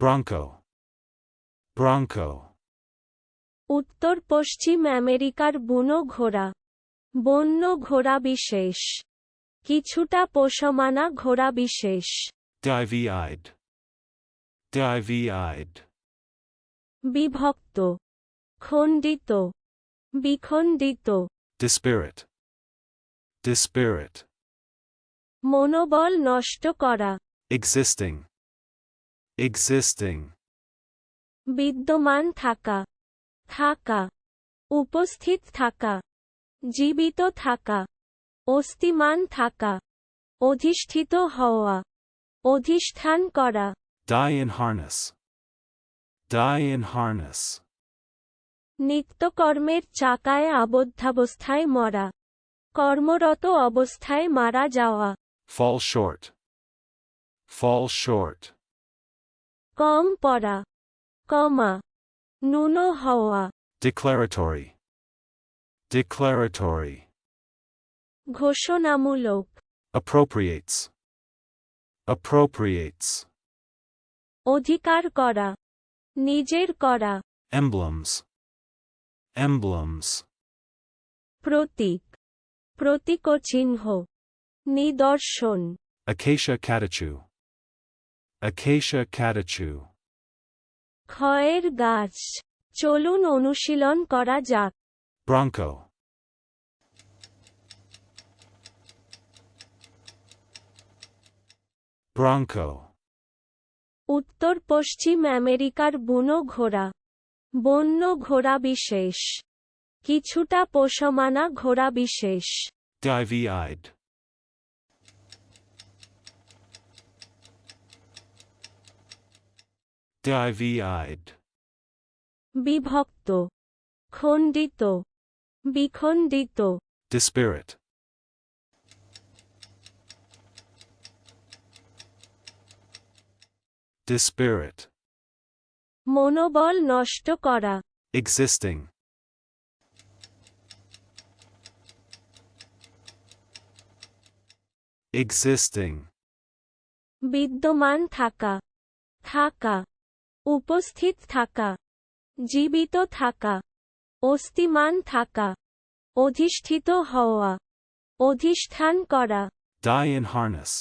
Bronco. Bronco. উত্তর পশ্চিম আমেরিকার বুনো ঘোড়া বন্য ঘোড়া বিশেষ কিছুটা পোষমানা ঘোড়া বিশেষ Divey-eyed. Divey-eyed. বিভক্ত খণ্ডিত বিখণ্ডিত Dispirit. Dispirit. মনোবল নষ্ট করা Existing. Existing. বিদ্যমান থাকা থাকা উপস্থিত থাকা জীবিত থাকা অস্তিমান থাকা অধিষ্ঠিত হওয়া অধিষ্ঠান করা Die in harness. Die in harness. নিত্যকর্মের চাকায় আবদ্ধাবস্থায় মরা কর্মরত অবস্থায় মারা যাওয়া Fall short. Fall short. কম পড়া কমা নুন হওয়া। Declaratory declaratory ঘোষণামূলক। অপ্রোপ্রিয়েটস অপ্রোপ্রিয়েটস অধিকার করা নিজের করা। এমব্লমস এমব্লমস প্রতীক প্রতীক চিহ্ন নিদর্শন। অকেশা ক্যাটাচু Acacia catechu. ক্ষয়ের গাছ চলুন অনুশীলন করা যাক Bronco. Bronco. উত্তর পশ্চিম আমেরিকার বুনো ঘোড়া বন্য ঘোড়া বিশেষ কিছুটা পোষমানা ঘোড়া বিশেষ Divey-eyed. Divey-eyed. বিভক্ত খণ্ডিত বিখণ্ডিত Dispirit. Dispirit. মনোবল নষ্ট করা Existing. Existing. বিদ্যমান থাকা থাকা উপস্থিত থাকা জীবিত থাকা অস্তিমান থাকা অধিষ্ঠিত হওয়া অধিষ্ঠান করা Die in harness.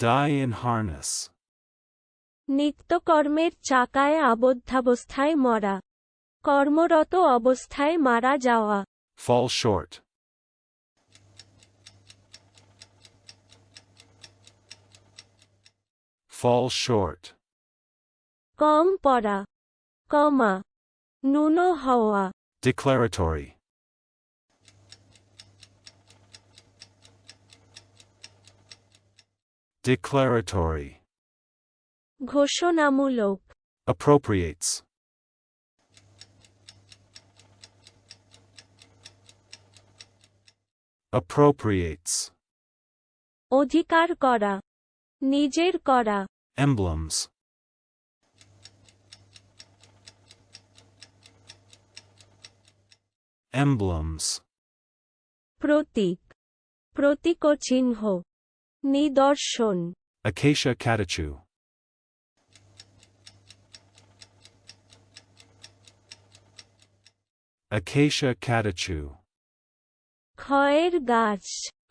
Die in harness. নিত্যকর্মের চাকায় আবদ্ধাবস্থায় মরা কর্মরত অবস্থায় মারা যাওয়া Fall short. Fall short. কম পড়া কমা নুন হওয়া Declaratory. Declaratory. ঘোষণামূলক Appropriates. Appropriates. অধিকার করা নিজের করা। এমব্লমস এমব্লমস প্রতীক। প্রতীক ও চিহ্ন। নিদর্শন। আকেশা ক্যারাচু আকেশা ক্যারাচু খয়ের গাছ।